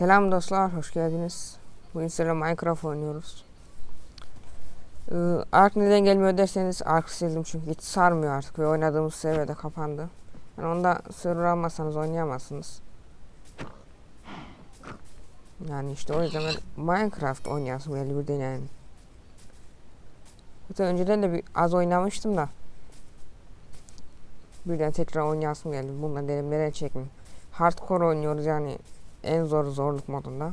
Selam dostlar, hoş geldiniz. Bugün sizlerle Minecraft oynuyoruz. Ee, Ark neden gelmiyor derseniz Ark sildim çünkü hiç sarmıyor artık ve oynadığımız server de kapandı. Yani onda server almazsanız oynayamazsınız. Yani işte o yüzden ben Minecraft oynayasım geldi birden yani. Hatta önceden de bir az oynamıştım da. Birden tekrar oynayasım geldi. Bununla denemlere çekmeyeyim. Hardcore oynuyoruz yani en zor zorluk modunda.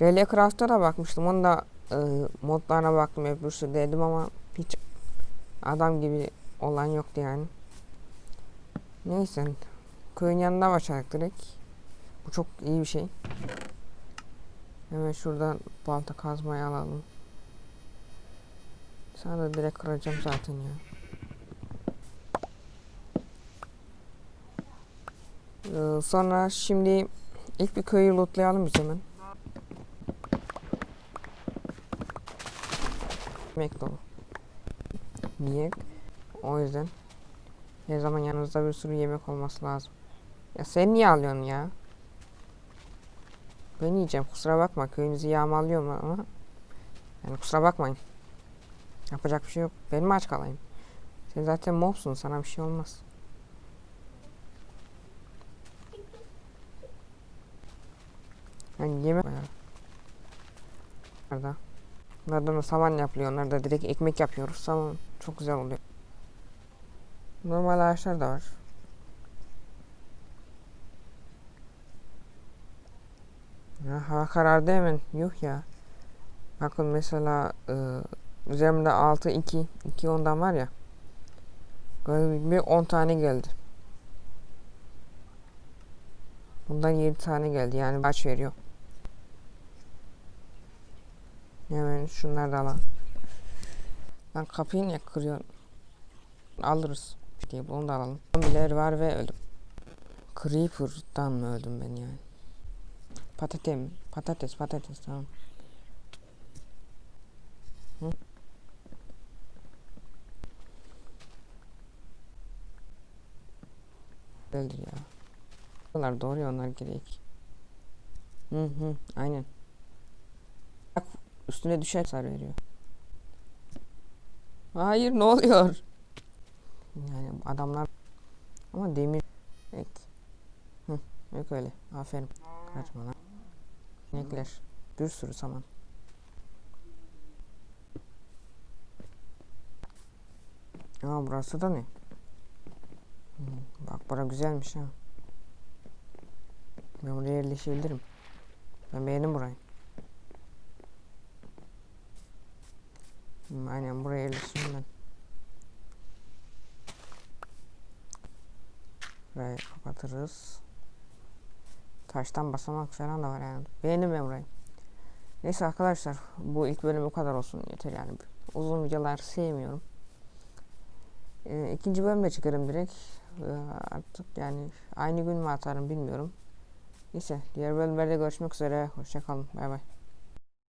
Relay Craft'a da bakmıştım. Onun da e, modlarına baktım. Hep bir sürü dedim ama hiç adam gibi olan yoktu yani. Neyse. Köyün yanında başladık direkt. Bu çok iyi bir şey. Hemen şuradan balta kazmayı alalım. Sana da direkt kıracağım zaten ya. Ee, sonra şimdi ilk bir köyü lootlayalım biz hemen. Yemek dolu. Niye? O yüzden her zaman yanınızda bir sürü yemek olması lazım. Ya sen niye alıyorsun ya? Ben yiyeceğim kusura bakma köyünüzü yağmalıyorum ama yani kusura bakmayın. Yapacak bir şey yok. Ben mi aç kalayım? Sen zaten mobsun sana bir şey olmaz. Yani yemek Nerede? Bunlardan da saman yapılıyor. Onlar da direkt ekmek yapıyoruz. Saman çok güzel oluyor. Normal ağaçlar da var. Ya hava karardı hemen. Yuh ya. Bakın mesela e, üzerimde 6 2 2 ondan var ya. Gibi 10 tane geldi. Bundan 7 tane geldi. Yani kaç veriyor? Hemen şunları da alalım. Lan kapıyı niye kırıyorsun? Alırız. İşte bunu da alalım. Zombiler var ve öldüm. Creeper'dan mı öldüm ben yani? Patates, patates, patates tamam. Hı? Öldür ya. Onlar doğru onlar gerek. Hı hı aynen. Üstüne düşer sar veriyor. Hayır ne oluyor? Yani adamlar ama demir evet. Hı, yok öyle. Aferin. Kaçma lan. İnekler. Bir sürü saman. Aa burası da ne? Bak bura güzelmiş ha. Ben buraya yerleşebilirim. Ben beğendim burayı. Aynen buraya yerleşeyim ben. Burayı kapatırız. Taştan basamak falan da var yani. Beğendim ben burayı. Neyse arkadaşlar bu ilk bölüm bu kadar olsun yeter yani. Uzun videolar sevmiyorum. Ee, ikinci bölümde çıkarım direkt. Ee, artık yani aynı gün mü atarım bilmiyorum. Neyse diğer bölümlerde görüşmek üzere. Hoşçakalın. Bay bay.